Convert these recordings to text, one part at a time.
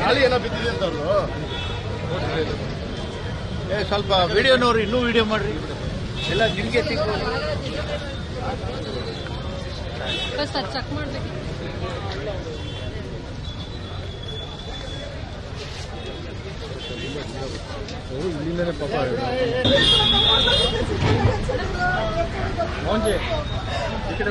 ಗಾಳಿ ಏನೋ ಬಿದ್ದಿದೆ ಅಂತ ಅವ್ರು. ಏ ಸ್ವಲ್ಪ ವಿಡಿಯೋನವ್ರು ಇನ್ನೂ ವಿಡಿಯೋ ಮಾಡ್ರಿ. ಎಲ್ಲ ನಿಮಗೆ ಸಿಗ್ಬೋದು ಫಸ್ಟ್ ಅದು ಚೆಕ್ ಮಾಡ್ಬೇಕು. ಇಲ್ಲಿಂದನೇ ಪಾಪ. ಮೌಂಜೆ ಈ ಕಡೆ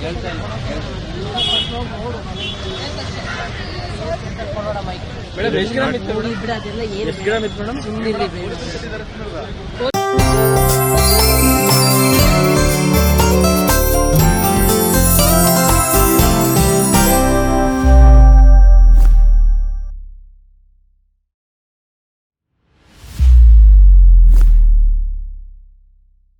ಹೇಳ್ತಾ ಇಲ್ಲ ಮೇಡಮ್. ಎಷ್ಟು ಗ್ರಾಮ್ ಇತ್ತು ಮೇಡಮ್? ಎಷ್ಟು ಗ್ರಾಮ್ ಇತ್ತು ಮೇಡಮ್